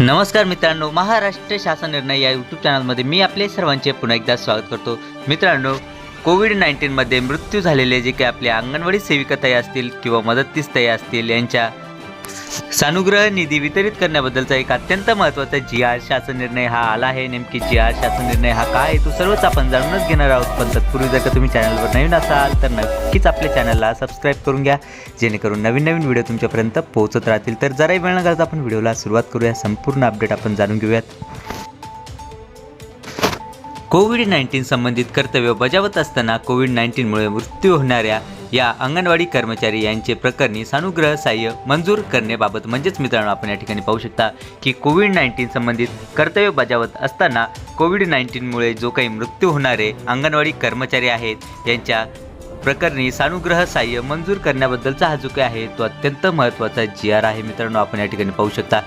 नमस्कार मित्रांनो महाराष्ट्र शासन निर्णय या यूट्यूब चॅनलमध्ये मी आपले सर्वांचे पुन्हा एकदा स्वागत करतो. मित्रांनो कोविड नाईन्टीनमध्ये मृत्यू झालेले जे काही आपल्या अंगणवाडी सेविका ताई असतील किंवा मदतीस ताई असतील यांच्या सानुग्रह निधी वितरित करण्याबद्दलचा एक अत्यंत महत्त्वाचा जी आर शासन निर्णय हा आला आहे. नेमकी जी आर शासन निर्णय हा काय आहे? तो सर्वच आपण जाणूनच घेणार आहोत. पण तत्पूर्वी जर का तुम्ही चॅनलवर नवीन असाल तर नक्कीच आपल्या चॅनलला सबस्क्राईब करून घ्या. जेणेकरून नवीन नवीन व्हिडिओ तुमच्यापर्यंत पोहोचत राहतील. तर जराही वेळ न घालता आपण व्हिडिओला सुरुवात करूया. संपूर्ण अपडेट आपण जाणून घेऊयात. कोविड नाईन्टीन संबंधित कर्तव्य बजावत असताना कोविड नाईन्टीनमुळे मृत्यू होणाऱ्या या अंगणवाडी कर्मचारी यांचे प्रकरणी सानुग्रह सहाय्य मंजूर करण्याबाबत म्हणजेच मित्रांनो आपण या ठिकाणी पाहू शकता की कोविड नाईन्टीन संबंधित कर्तव्य बजावत असताना कोविड नाईन्टीनमुळे जो काही मृत्यू होणारे अंगणवाडी कर्मचारी आहेत यांच्या प्रकरणी सानुग्रह सहाय्य मंजूर करण्याबद्दलचा हा जो काही आहे तो अत्यंत महत्त्वाचा जी आर आहे. मित्रांनो आपण या ठिकाणी पाहू शकता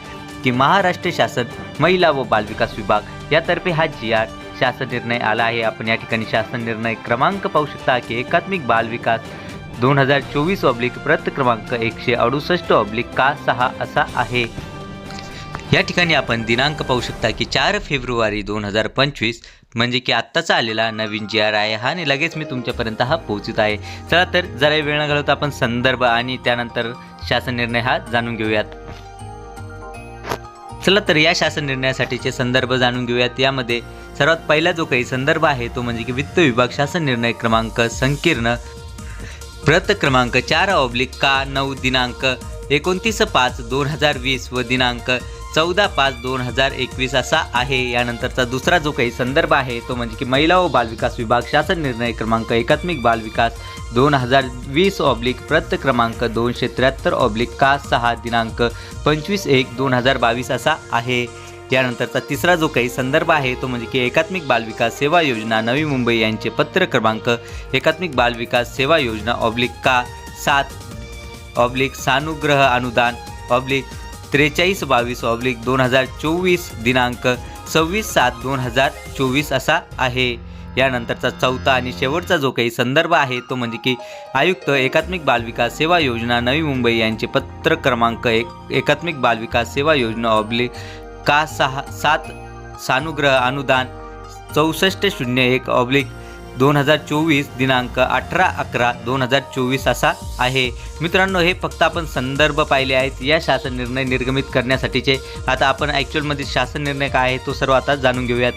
की महाराष्ट्र शासन महिला व बालविकास विभाग यातर्फे हा जी आर शासन निर्णय आला आहे. आपण या ठिकाणी शासन निर्णय क्रमांक पाहू शकता की एकात्मिक बाल विकास दोन हजार चोवीस ऑब्लिक प्रत क्रमांक एकशे अडुसष्ट ऑब्लिक का सहा असा आहे. या ठिकाणी आपण दिनांक पाहू शकता की चार फेब्रुवारी दोन हजार पंचवीस म्हणजे की आत्ताचा आलेला नवीन जी आर आहे हा आणि लगेच मी तुमच्यापर्यंत हा पोहोचत आहे. चला तर जरा वेळ न घालवता आपण संदर्भ आणि त्यानंतर शासन निर्णय हा जाणून घेऊयात. चला तर या शासन निर्णयासाठीचे संदर्भ जाणून घेऊयात. यामध्ये सर्वात पहिला जो काही संदर्भ आहे तो म्हणजे की वित्त विभाग शासन निर्णय क्रमांक संकीर्ण प्रत क्रमांक चार ऑब्लिक का नऊ दिनांक एकोणतीस पाच दोन हजार वीस व दिनांक चौदा पाच दोन हजार एकवीस असा आहे. यानंतरचा दुसरा जो काही संदर्भ आहे तो म्हणजे की महिला व बालविकास विभाग शासन निर्णय क्रमांक एकात्मिक बालविकास दोन हजार वीस ऑब्लिक प्रत क्रमांक दोनशे त्र्याहत्तर ऑब्लिक का सहा दिनांक पंचवीस एक दोन हजार बावीस असा आहे. यानंतरचा तिसरा जो काही संदर्भ आहे तो म्हणजे की एकात्मिक बालविकास सेवा योजना नवी मुंबई यांचे पत्र क्रमांक एकात्मिक बालविकास सेवा योजना ऑब्लिक का सात ऑब्लिक सानुग्रह अनुदान ऑब्लिक त्रेचाळीस बावीस ऑब्लिक दोन हजार चोवीस दिनांक सव्वीस सात दोन हजार चोवीस असा आहे. यानंतरचा चौथा आणि शेवटचा जो काही संदर्भ आहे तो म्हणजे की आयुक्त एकात्मिक बालविकास सेवा योजना नवी मुंबई यांचे पत्र क्रमांक एक एकात्मिक बालविकास सेवा योजना ऑब्लिक का सहा सात सानुग्रह अनुदान चौसष्ट शून्य एक ऑब्लिक दोन हजार चोवीस दिनांक अठरा अकरा दोन हजार चोवीस असा आहे. मित्रांनो हे फक्त आपण संदर्भ पाहिले आहेत. या शासन निर्णय निर्गमित करण्यासाठीचे आता आपण ॲक्च्युअलमध्ये शासन निर्णय काय आहे तो सर्व आता जाणून घेऊयात.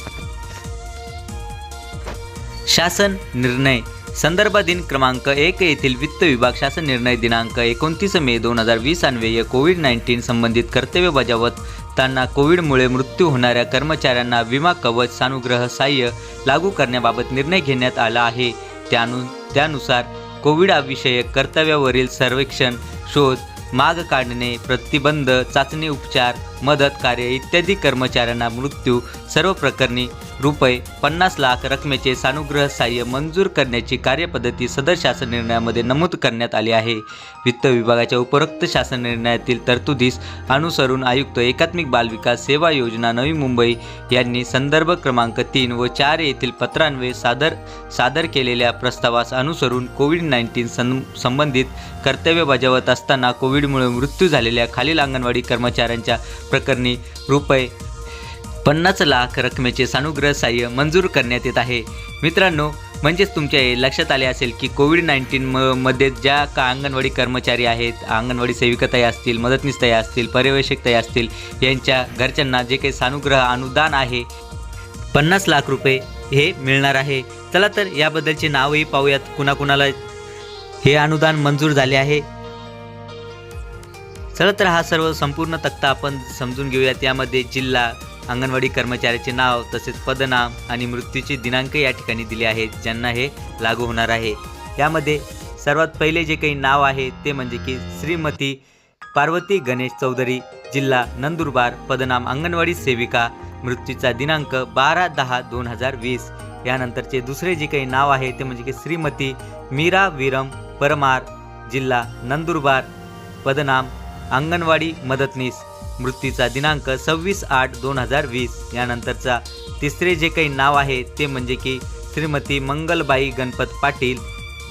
शासन निर्णय संदर्भ दिन क्रमांक एक येथील वित्त विभाग शासन निर्णय दिनांक एकोणतीस मे दोन हजार वीस अन्वये कोविड नाईन्टीन संबंधित कर्तव्य बजावत त्यांना कोविडमुळे मृत्यू होणाऱ्या कर्मचाऱ्यांना विमा कवच सानुग्रह सहाय्य लागू करण्याबाबत निर्णय घेण्यात आला आहे. त्यानु त्यानुसार कोविडाविषयक कर्तव्यावरील सर्वेक्षण शोध माग काढणे प्रतिबंध चाचणी उपचार मदत कार्य इत्यादी कर्मचाऱ्यांना मृत्यू सर्व प्रकरणी रुपये पन्नास लाख रकमेचे सानुग्रह सहाय्य मंजूर करण्याची कार्यपद्धती सदर शासन निर्णयामध्ये नमूद करण्यात आली आहे. वित्त विभागाच्या उपरोक्त शासन निर्णयातील तरतुदीस अनुसरून आयुक्त एकात्मिक बालविकास सेवा योजना नवी मुंबई यांनी संदर्भ क्रमांक तीन व चार येथील पत्रान्वये सादर सादर केलेल्या प्रस्तावास अनुसरून कोविड नाईन्टीन सं संबंधित कर्तव्य बजावत असताना कोविडमुळे मृत्यू झालेल्या खालील अंगणवाडी कर्मचाऱ्यांच्या प्रकरणी रुपये पन्नास लाख रकमेचे सानुग्रह सहाय्य मंजूर करण्यात येत आहे. मित्रांनो म्हणजेच तुमच्या हे लक्षात आले असेल की कोविड नाईन्टीन म मध्ये ज्या का अंगणवाडी कर्मचारी आहेत अंगणवाडी सेविकाताई असतील मदतनीसताई असतील पर्यवेक्षकताई असतील यांच्या घरच्यांना जे काही सानुग्रह अनुदान आहे पन्नास लाख रुपये हे मिळणार आहे. चला तर याबद्दलचे नावही पाहूयात. कुणाकुणाला हे अनुदान मंजूर झाले आहे? चला तर हा सर्व संपूर्ण तक्ता आपण समजून घेऊयात. यामध्ये जिल्हा अंगणवाडी कर्मचाऱ्याचे नाव तसेच पदनाम आणि मृत्यूचे दिनांक या ठिकाणी दिले आहेत ज्यांना हे लागू होणार आहे. यामध्ये सर्वात पहिले जे काही नाव आहे ते म्हणजे की श्रीमती पार्वती गणेश चौधरी जिल्हा नंदुरबार पदनाम अंगणवाडी सेविका मृत्यूचा दिनांक बारा दहा दोन हजार वीस. यानंतरचे दुसरे जे काही नाव आहे ते म्हणजे की श्रीमती मीरा विरम परमार जिल्हा नंदुरबार पदनाम अंगणवाडी मदतनीस. मृत्यूचा दिनांक सव्वीस आठ दोन हजार वीस. यानंतरचा तिसरे जे काही नाव आहे ते म्हणजे की श्रीमती मंगलबाई गणपत पाटील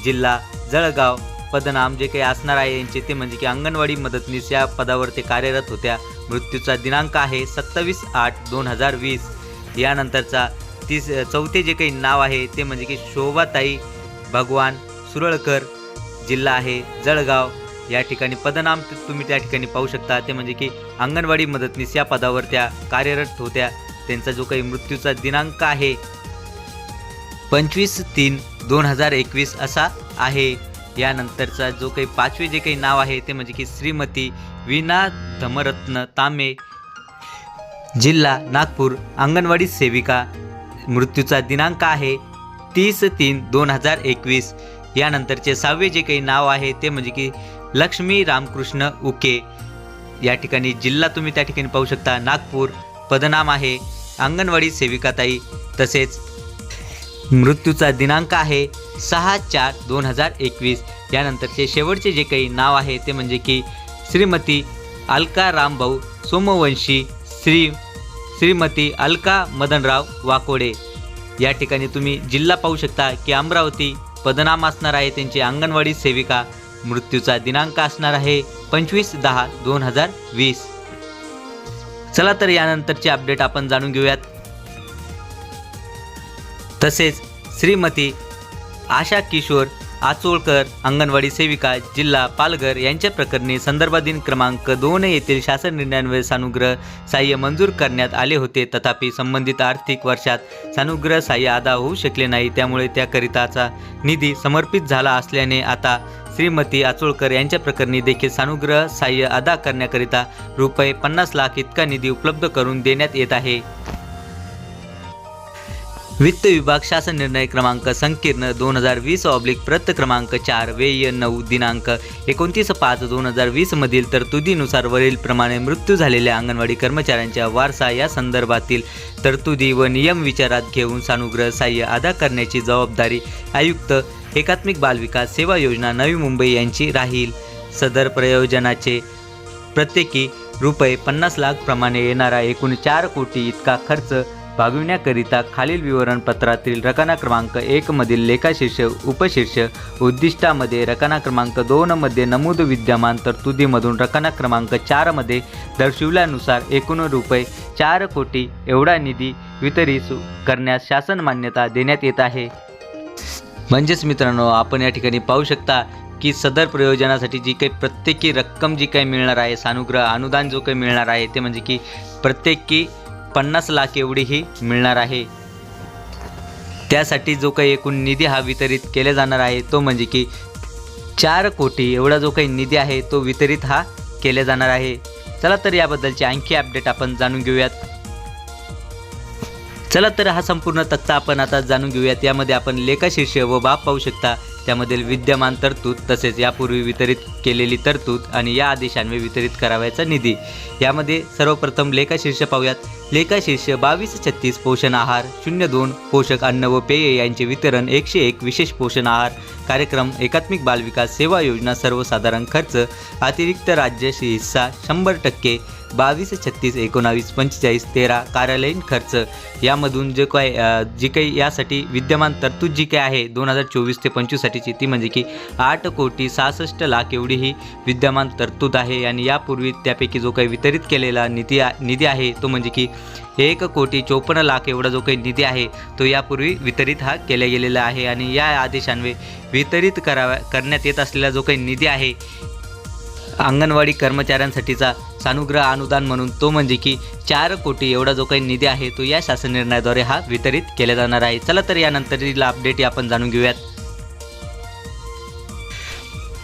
जिल्हा जळगाव. पदनाम जे काही असणार आहे यांचे ते म्हणजे की अंगणवाडी मदतनीस या पदावर ते कार्यरत होत्या. मृत्यूचा दिनांक आहे सत्तावीस आठ दोन हजार वीस. यानंतरचा तीस चौथे जे काही नाव आहे ते म्हणजे की शोभाताई भगवान सुरळकर जिल्हा आहे जळगाव. या ठिकाणी पदनाम तुम्ही त्या ठिकाणी पाहू शकता. ते म्हणजे की अंगणवाडी मदतनीस या पदावर त्या कार्यरत होत्या. त्यांचा जो काही मृत्यूचा दिनांक आहे पंचवीस तीन दोन हजार एकवीस असा आहे. यानंतरचा जो काही पाचवे जे काही नाव आहे ते म्हणजे की श्रीमती विना धमरत्न तांबे जिल्हा नागपूर अंगणवाडी सेविका. मृत्यूचा दिनांक आहे तीस तीन दोन हजार एकवीस. यानंतरचे सहावे जे काही नाव आहे ते म्हणजे की लक्ष्मी रामकृष्ण उके. या ठिकाणी जिल्हा तुम्ही त्या ठिकाणी पाहू शकता. नागपूर पदनाम आहे. अंगणवाडी सेविकाताई तसेच मृत्यूचा दिनांक आहे सहा चार दोन हजार एकवीस. यानंतरचे शेवटचे जे काही नाव आहे ते म्हणजे की श्रीमती अलका रामभाऊ सोमवंशी श्री श्रीमती अलका मदनराव वाकोडे. या ठिकाणी तुम्ही जिल्हा पाहू शकता की अमरावती पदनाम असणार आहे त्यांची अंगणवाडी सेविका. मृत्यूचा दिनांक असणार आहे पंचवीस दहा दोन हजार वीस. चला तर यानंतरचे अपडेट आपण जाणून घेऊयात. तसेच श्रीमती आशा किशोर आचोळकर अंगणवाडी सेविका जिल्हा पालघर यांच्या प्रकरणी संदर्भाधीन क्रमांक दोन येथील शासन निर्णयांवर सानुग्रह सहाय्य मंजूर करण्यात आले होते. तथापि संबंधित आर्थिक वर्षात सानुग्रह सहाय्य अदा होऊ शकले नाही. त्यामुळे त्याकरिताचा निधी समर्पित झाला असल्याने आता श्रीमती आचोळकर यांच्या प्रकरणी देखील सानुग्रह सहाय्य अदा करण्याकरिता रुपये पन्नास लाख इतका निधी उपलब्ध करून देण्यात येत आहे. वित्त विभाग शासन निर्णय क्रमांक संकीर्ण दोन हजार वीस ऑब्लिक प्रत क्रमांक चार वेय नऊ दिनांक एकोणतीस पाच दोन हजार वीसमधील तरतुदीनुसार वरीलप्रमाणे मृत्यू झालेल्या अंगणवाडी कर्मचाऱ्यांच्या वारसा या संदर्भातील तरतुदी व नियम विचारात घेऊन सानुग्रह सहाय्य अदा करण्याची जबाबदारी आयुक्त एकात्मिक बालविकास सेवा योजना नवी मुंबई यांची राहील. सदर प्रयोजनाचे प्रत्येकी रुपये पन्नास लाख प्रमाणे येणारा एकूण चार कोटी इतका खर्च भागविण्याकरिता खालील विवरणपत्रातील रकाना क्रमांक एकमधील लेखाशीर्ष उपशीर्ष उद्दिष्टामध्ये रकाना क्रमांक दोनमध्ये नमूद विद्यमान तरतुदीमधून रकाना क्रमांक चारमध्ये दर्शविल्यानुसार एकूण रुपये चार कोटी एवढा निधी वितरित करण्यास शासन मान्यता देण्यात येत आहे. म्हणजेच मित्रांनो आपण या ठिकाणी पाहू शकता की सदर प्रयोजनासाठी जी काही प्रत्येकी रक्कम जी काही मिळणार आहे सानुग्रह अनुदान जो काही मिळणार आहे ते म्हणजे की प्रत्येकी पन्नास लाख एवढीही मिळणार आहे. त्यासाठी जो काही एकूण निधी हा वितरित केला जाणार आहे तो म्हणजे की चार कोटी एवढा जो काही निधी आहे तो वितरित हा केला जाणार आहे. चला तर याबद्दलचे आणखी अपडेट आपण जाणून घेऊयात. चला तर हा संपूर्ण तक्ता आपण आता जाणून घेऊयात. यामध्ये आपण लेखाशीर्ष व बाब पाहू शकता. त्यामधील विद्यमान तरतूद तसेच यापूर्वी वितरित केलेली तरतूद आणि या आदेशान्वये वितरित करावयाचा निधी. यामध्ये सर्वप्रथम लेखाशीर्ष पाहूयात. लेखाशीर्ष बावीस छत्तीस पोषण आहार शून्य दोन पोषक अन्न व पेय यांचे वितरण एकशे एक विशेष पोषण आहार कार्यक्रम एकात्मिक बालविकास सेवा योजना सर्वसाधारण खर्च अतिरिक्त राज्याशी हिस्सा शंभर टक्के बावीस छत्तीस एकोणावीस पंचेचाळीस तेरा कार्यालयीन खर्च. यामधून जे काय जी काही यासाठी विद्यमान तरतूद जी काही आहे दोन हजार चोवीस ते करण्यासाठीची ती म्हणजे की आठ कोटी सहासष्ट लाख एवढी ही विद्यमान तरतूद आहे. आणि यापूर्वी त्यापैकी जो काही वितरित केलेला निधी निधी आहे तो म्हणजे की एक कोटी चोपन्न लाख एवढा जो काही निधी आहे तो यापूर्वी वितरित हा केला गेलेला आहे. आणि या आदेशान्वये वितरित करावा करण्यात येत असलेला जो काही निधी आहे अंगणवाडी कर्मचाऱ्यांसाठीचा सानुग्रह अनुदान म्हणून तो म्हणजे की चार कोटी एवढा जो काही निधी आहे तो या शासन निर्णयाद्वारे हा वितरित केला जाणार आहे. चला तर यानंतरील अपडेट आपण जाणून घेऊयात.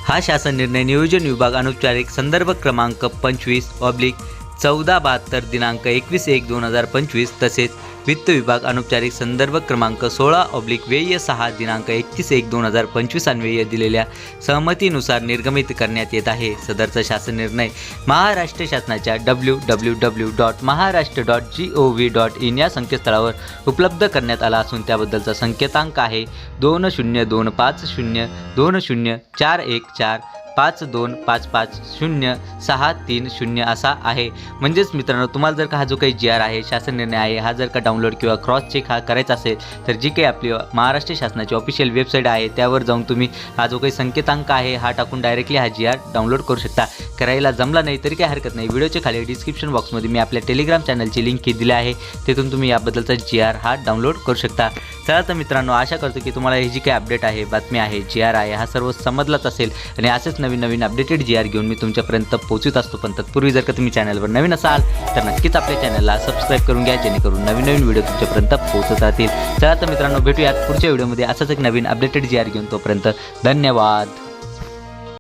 हा शासन निर्णय नियोजन विभाग अनौपचारिक संदर्भ क्रमांक पंचवीस ऑब्लिक चौदा बहात्तर दिनांक एकवीस एक दोन हजार पंचवीस तसेच वित्त विभाग अनौपचारिक संदर्भ क्रमांक सोळा ऑब्लिक व्यय सहा दिनांक एकतीस एक दोन हजार पंचवीस अन्वये दिलेल्या सहमतीनुसार निर्गमित करण्यात येत आहे. सदरचा शासन निर्णय महाराष्ट्र शासनाच्या W W W dot Maharashtra dot G O V dot in या संकेतस्थळावर उपलब्ध करण्यात आला असून त्याबद्दलचा संकेतांक आहे दोन शून्य दोन पाच शून्य दोन शून्य चार एक चार पाच दोन पाच पाच शून्य सहा तीन शून्य असा आहे. म्हणजेच मित्रांनो तुम्हाला जर का हा जो काही जी आर आहे शासन निर्णय आहे हा जर का डाउनलोड किंवा क्रॉस चेक हा करायचा असेल तर जी काही आपली महाराष्ट्र शासनाची ऑफिशियल वेबसाईट आहे त्यावर जाऊन तुम्ही हा जो काही संकेतांक आहे हा टाकून डायरेक्टली हा जी आर डाउनलोड करू शकता. करायला जमला नाही तरी काही हरकत नाही. व्हिडिओच्या खाली डिस्क्रिप्शन बॉक्समध्ये मी आपल्या टेलिग्राम चॅनलची लिंक दिली आहे. तिथून तुम्ही याबद्दलचा जी आर हा डाउनलोड करू शकता. चला तर मित्रांनो आशा करतो की तुम्हाला ही जी काही अपडेट आहे बातमी आहे जी आर आहे हा सर्व समजलाच असेल. आणि असेच नवीन नवीन अपडेटेड जी आर घेऊन मी तुमच्यापर्यंत पोहोचत असतो. पण तत्पूर्वी जर का तुम्ही चॅनलवर नवीन असाल तर नक्कीच आपल्या चॅनलला सबस्क्राईब करून घ्या जेणेकरून नवीन नवीन व्हिडिओ तुमच्यापर्यंत पोहोचत राहतील. चला तर मित्रांनो भेटूयात पुढच्या व्हिडिओमध्ये असंच एक नवीन अपडेटेड जी आर घेऊन तोपर्यंत धन्यवाद.